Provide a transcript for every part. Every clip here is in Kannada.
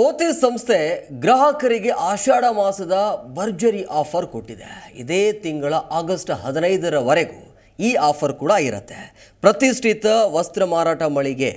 ಪೋತಿ ಸಂಸ್ಥೆ ಗ್ರಾಹಕರಿಗೆ ಆಷಾಢ ಮಾಸದ ಭರ್ಜರಿ ಆಫರ್ ಕೊಟ್ಟಿದೆ. ಇದೇ ತಿಂಗಳ ಆಗಸ್ಟ್ ಹದಿನೈದರವರೆಗೂ ಈ ಆಫರ್ ಕೂಡ ಇರುತ್ತೆ. ಪ್ರತಿಷ್ಠಿತ ವಸ್ತ್ರ ಮಾರಾಟ ಮಳಿಗೆ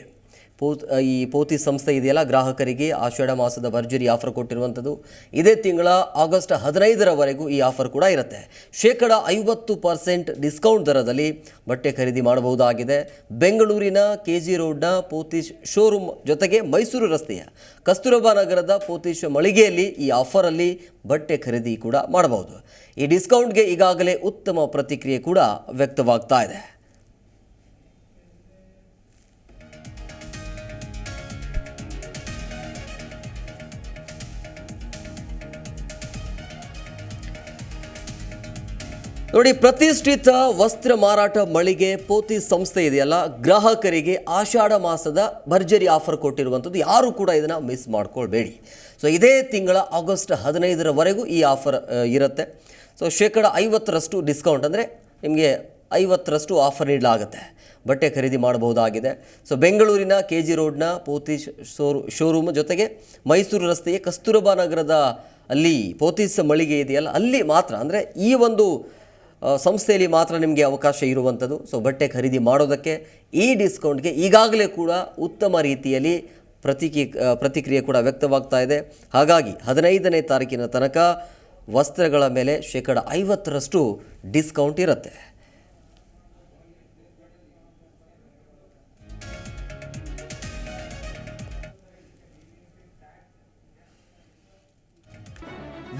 ಪೋತ್ ಈ ಪೋತಿ ಸಂಸ್ಥೆ ಇದೆಯಲ್ಲ, ಗ್ರಾಹಕರಿಗೆ ಆಷಾಢ ಮಾಸದ ಭರ್ಜರಿ ಆಫರ್ ಕೊಟ್ಟಿರುವಂಥದ್ದು. ಇದೇ ತಿಂಗಳ ಆಗಸ್ಟ್ ಹದಿನೈದರವರೆಗೂ ಈ ಆಫರ್ ಕೂಡ ಇರುತ್ತೆ. ಶೇಕಡ ಐವತ್ತು ಪರ್ಸೆಂಟ್ ಡಿಸ್ಕೌಂಟ್ ದರದಲ್ಲಿ ಬಟ್ಟೆ ಖರೀದಿ ಮಾಡಬಹುದಾಗಿದೆ. ಬೆಂಗಳೂರಿನ ಕೆ ಜಿ ರೋಡ್ನ ಪೋತಿಶ್ ಶೋರೂಮ್ ಜೊತೆಗೆ ಮೈಸೂರು ರಸ್ತೆಯ ಕಸ್ತೂರಬಾ ನಗರದ ಪೋತಿಶ್ ಮಳಿಗೆಯಲ್ಲಿ ಈ ಆಫರಲ್ಲಿ ಬಟ್ಟೆ ಖರೀದಿ ಕೂಡ ಮಾಡಬಹುದು. ಈ ಡಿಸ್ಕೌಂಟ್ಗೆ ಈಗಾಗಲೇ ಉತ್ತಮ ಪ್ರತಿಕ್ರಿಯೆ ಕೂಡ ವ್ಯಕ್ತವಾಗ್ತಾ ಇದೆ. ನೋಡಿ, ಪ್ರತಿಷ್ಠಿತ ವಸ್ತ್ರ ಮಾರಾಟ ಮಳಿಗೆ ಪೋತಿ ಸಂಸ್ಥೆ ಇದೆಯಲ್ಲ, ಗ್ರಾಹಕರಿಗೆ ಆಷಾಢ ಮಾಸದ ಭರ್ಜರಿ ಆಫರ್ ಕೊಟ್ಟಿರುವಂಥದ್ದು. ಯಾರು ಕೂಡ ಇದನ್ನು ಮಿಸ್ ಮಾಡ್ಕೊಳ್ಬೇಡಿ. ಸೊ ಇದೇ ತಿಂಗಳ ಆಗಸ್ಟ್ ಹದಿನೈದರವರೆಗೂ ಈ ಆಫರ್ ಇರುತ್ತೆ. ಸೊ ಶೇಕಡ ಐವತ್ತರಷ್ಟು ಡಿಸ್ಕೌಂಟ್ ಅಂದರೆ ನಿಮಗೆ ಐವತ್ತರಷ್ಟು ಆಫರ್ ನೀಡಲಾಗುತ್ತೆ. ಬಟ್ಟೆ ಖರೀದಿ ಮಾಡಬಹುದಾಗಿದೆ. ಸೊ ಬೆಂಗಳೂರಿನ ಕೆ ಜಿ ರೋಡ್ನ ಪೋತಿ ಶೋರು, ಶೋರೂಮ್ ಜೊತೆಗೆ ಮೈಸೂರು ರಸ್ತೆಯ ಕಸ್ತೂರಬಾ ನಗರದ ಅಲ್ಲಿ ಪೋತಿಸ್ ಮಳಿಗೆ ಇದೆಯಲ್ಲ, ಅಲ್ಲಿ ಮಾತ್ರ. ಅಂದರೆ ಈ ಒಂದು ಸಂಸ್ಥೆಯಲ್ಲಿ ಮಾತ್ರ ನಿಮಗೆ ಅವಕಾಶ ಇರುವಂಥದ್ದು. ಸೊ ಬಟ್ಟೆ ಖರೀದಿ ಮಾಡೋದಕ್ಕೆ ಈ ಡಿಸ್ಕೌಂಟ್ಗೆ ಈಗಾಗಲೇ ಕೂಡ ಉತ್ತಮ ರೀತಿಯಲ್ಲಿ ಪ್ರತಿಕಿ ಪ್ರತಿಕ್ರಿಯೆ ಕೂಡ ವ್ಯಕ್ತವಾಗ್ತಾ ಇದೆ. ಹಾಗಾಗಿ ಹದಿನೈದನೇ ತಾರೀಕಿನ ತನಕ ವಸ್ತ್ರಗಳ ಮೇಲೆ ಶೇಕಡ ಐವತ್ತರಷ್ಟು ಡಿಸ್ಕೌಂಟ್ ಇರುತ್ತೆ.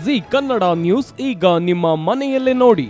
ಜಿ ಕನ್ನಡ ನ್ಯೂಸ್ ಈಗ ನಿಮ್ಮ ಮನೆಯಲ್ಲೇ ನೋಡಿ.